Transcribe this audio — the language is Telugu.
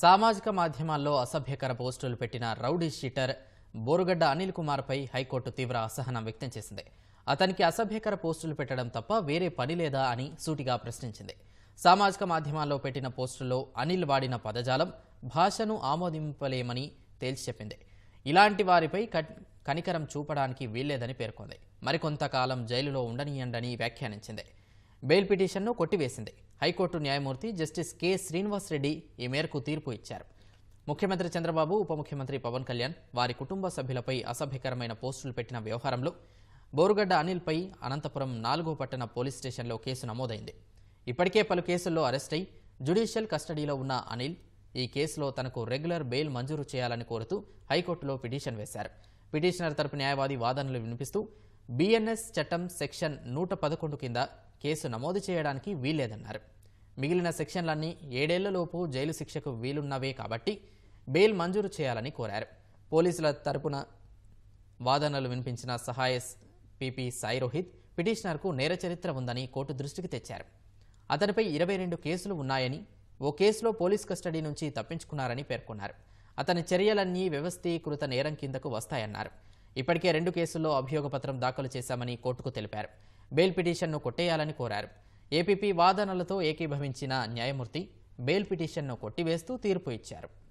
సామాజిక మాధ్యమాల్లో అసభ్యకర పోస్టులు పెట్టిన రౌడీ షీటర్ బోరుగడ్డ అనిల్ కుమార్పై హైకోర్టు తీవ్ర అసహనం వ్యక్తం చేసింది. అతనికి అసభ్యకర పోస్టులు పెట్టడం తప్ప వేరే పని లేదా అని సూటిగా ప్రశ్నించింది. సామాజిక మాధ్యమాల్లో పెట్టిన పోస్టుల్లో అనిల్ వాడిన పదజాలం భాషను ఆమోదింపలేమని తేల్చి చెప్పింది. ఇలాంటి వారిపై కనికరం చూపడానికి వీల్లేదని పేర్కొంది. మరికొంతకాలం జైలులో ఉండనీయండని వ్యాఖ్యానించింది. బెయిల్ పిటిషన్ను కొట్టివేసింది. హైకోర్టు న్యాయమూర్తి జస్టిస్ కె. శ్రీనివాస్ రెడ్డి ఈ మేరకు తీర్పు ఇచ్చారు. ముఖ్యమంత్రి చంద్రబాబు ఉప ముఖ్యమంత్రి పవన్ కళ్యాణ్ వారి కుటుంబ సభ్యులపై అసభ్యకరమైన పోస్టులు పెట్టిన వ్యవహారంలో బోరుగడ్డ అనిల్పై అనంతపురం నాలుగో పట్టణ పోలీస్ స్టేషన్లో కేసు నమోదైంది. ఇప్పటికే పలు కేసుల్లో అరెస్టై అయి జ్యుడిషియల్ కస్టడీలో ఉన్న అనిల్ ఈ కేసులో తనకు రెగ్యులర్ బెయిల్ మంజూరు చేయాలని కోరుతూ హైకోర్టులో పిటిషన్ వేశారు. పిటిషనర్ తరపు న్యాయవాది వాదనలు వినిపిస్తూ బిఎన్ఎస్ చట్టం సెక్షన్ నూట పదకొండు కింద కేసు నమోదు చేయడానికి వీల్లేదన్నారు. మిగిలిన సెక్షన్లన్నీ ఏడేళ్ళలోపు జైలు శిక్షకు వీలున్నవే కాబట్టి బెయిల్ మంజూరు చేయాలని కోరారు. పోలీసుల తరపున వాదనలు వినిపించిన సహాయ పిపి సాయి రోహిత్ పిటిషనర్కు నేర చరిత్ర ఉందని కోర్టు దృష్టికి తెచ్చారు. అతనిపై ఇరవై రెండు కేసులు ఉన్నాయని ఓ కేసులో పోలీస్ కస్టడీ నుంచి తప్పించుకున్నారని పేర్కొన్నారు. అతని చర్యలన్నీ వ్యవస్థీకృత నేరం కిందకు వస్తాయన్నారు. ఇప్పటికే రెండు కేసుల్లో అభియోగపత్రం దాఖలు చేశామని కోర్టుకు తెలిపారు. బెయిల్ పిటిషన్ను కొట్టేయాలని కోరారు. ఏపీపీ వాదనలతో ఏకీభవించిన న్యాయమూర్తి బెయిల్ పిటిషన్ను కొట్టివేస్తూ తీర్పు ఇచ్చారు.